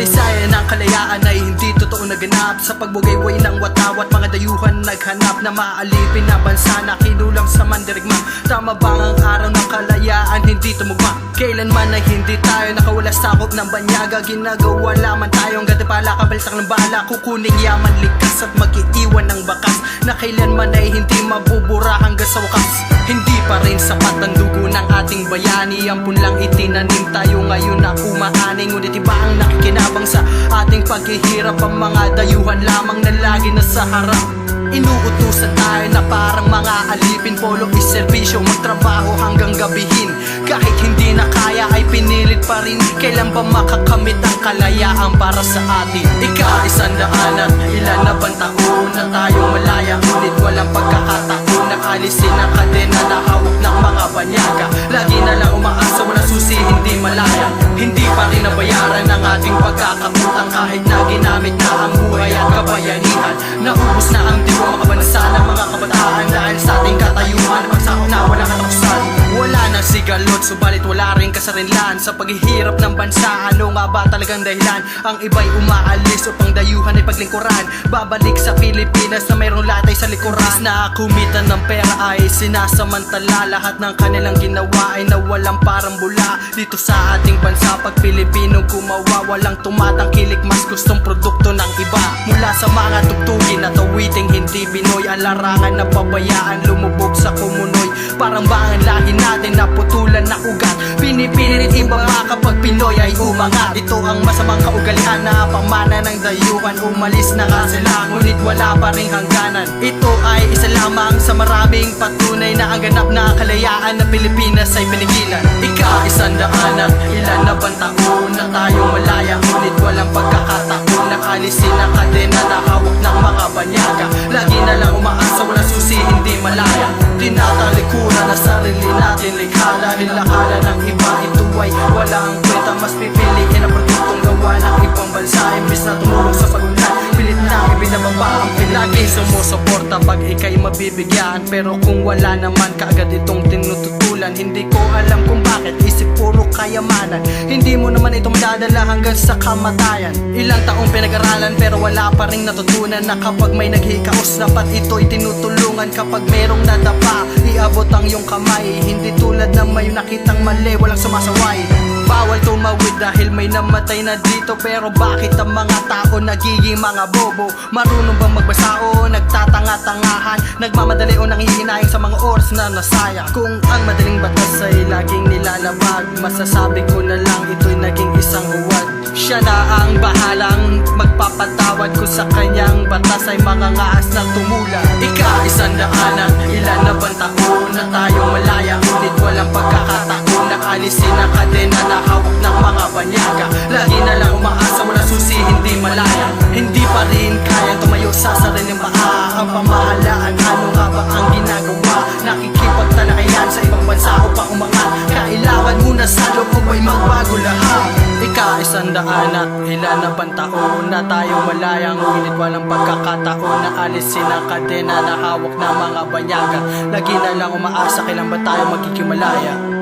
kasaysayan ng kalayaan ay hindi totoo naganap Sa pagbugayway ng watawat Mga dayuhan naghanap na maalipin na bansa na kinulit tayo nakawala sakop ng banyaga. Ginagawa lamang tayong gatipala Kabalitak ng bala. Kukuning yaman likas at mag-iiwan ng bakas. Na kailanman ay hindi mabubura hanggang sa wakas. Hindi pa rin sapat ang dugo ng ating bayani. Ang punlang itinanim tayo ngayon na umaani Ngunit iba ang nakikinabang sa ating paghihirap. Ang mga dayuhan lamang na lagi nasa harap. Inuutusan tayo na parang mga alipin. Polo is servisyo, magtrabaho hanggang gabihin Kahit hindi na kaya ay pinilit pa rin. Kailan ba makakamit ang kalayaan para sa atin? Ika isang daan at ilan na bang taon na tayong malaya? Ngunit walang pagkakataon na alisin ang kadena na hawak ng mga banyaga. Lagi na lang umaasa, wala susi, hindi malaya. Hindi pa rin nabayaran ang ating pagkakaputang Kahit na ginamit na ang buhay at kabayanihan Naubos na ang diwa mga bansa ng mga kabataan. Dahil sa ating katayuan, pagsahok na Wala sigalot, subalit wala rin kasarinlan. Sa paghihirap ng bansa, ano nga ba talagang dahilan? Ang iba'y umaalis upang dayuhan ay paglingkuran. Babalik sa Pilipinas na mayroong latay sa likuran. Na kumita ng pera ay sinasamantala. Lahat ng kanilang ginawa ay nawalang parang bula. Dito sa ating bansa, pag Pilipino gumawa Walang tumatangkilik, mas gustong produkto ng iba. Mula sa mga tugtugin at awiting hindi Pinoy. Ang larangan na pabayaan, lumubog sa kumunoy. Parang ba lahi natin naputulan na ugat. Pinipilit ibaba kapag Pinoy ay umangat Ito ang masamang kaugalian na pamana ng dayuhan. Umalis na nga sila, ngunit wala pa rin hangganan. Ito ay isa lamang sa maraming patunay Na ang ganap na kalayaan ng Pilipinas ay pinigilan. Ika isang daan at ilan na bang taon na tayong malaya Ngunit walang pagkakataon na alisin ang kadena na hawak ng mga banyaga. Lagi na lang umaasa, wala susi, hindi malaya. Tinatalikuran na sarili natin likha Dahil akala ng iba ito ay walang kwenta. Mas pipiliin ang produktong gawa ng ibang bansa. Imbis na tumulong sa pagunlad Pilit na ibinababa ang pinagi Sumusuporta pag ikay mabibigyan. Pero kung wala naman kaagad itong tinututulan Hindi ko alam kung bakit. Isip puro kayamanan. Hindi mo naman ito madadala hanggang sa kamatayan. Ilang taong pinag-aralan pero wala pa rin natutunan Na kapag may naghikaos dapat ito'y tinutulungan Kapag merong nadapa iabot ang iyong kamay. Hindi tulad ng may nakitang mali walang sumasaway. Bawal tumawid dahil may namatay na dito. Pero bakit ang mga tao nagiging mga bobo? Marunong bang magbasa o nagtatanga-tangahan? Nagmamadali o nangihinayang sa mga oras na nasayang? Kung ang madaling batas ay laging nilalabag Masasabi ko na lang ito'y naging isang huwad Siya na ang bahalang magpapatawad ko sa kanyang batas ay mga ngaas ng tumula. Ika isang daan at ilan na bang taon na tayong malaya? Ngunit walang pagkakataon na alisin ang kadena na hawak ng mga banyaga. Lagi na lang umaasa, wala susi, hindi malaya. Hindi pa rin kayang tumayo sa sariling paa Ang pamahalaan, ano nga ba ang ginagawa? Nakikipagtalakayan sa ibang bansa upang umangat. Kailangan muna sa loob ay magbago lahat Ika isang daan at ilan na bang taon na tayong malayang Ngunit walang pagkakataon na alisin ang kadena na hawak ng mga banyaga Lagi na lang umaasa, kailan ba tayo magiging malaya?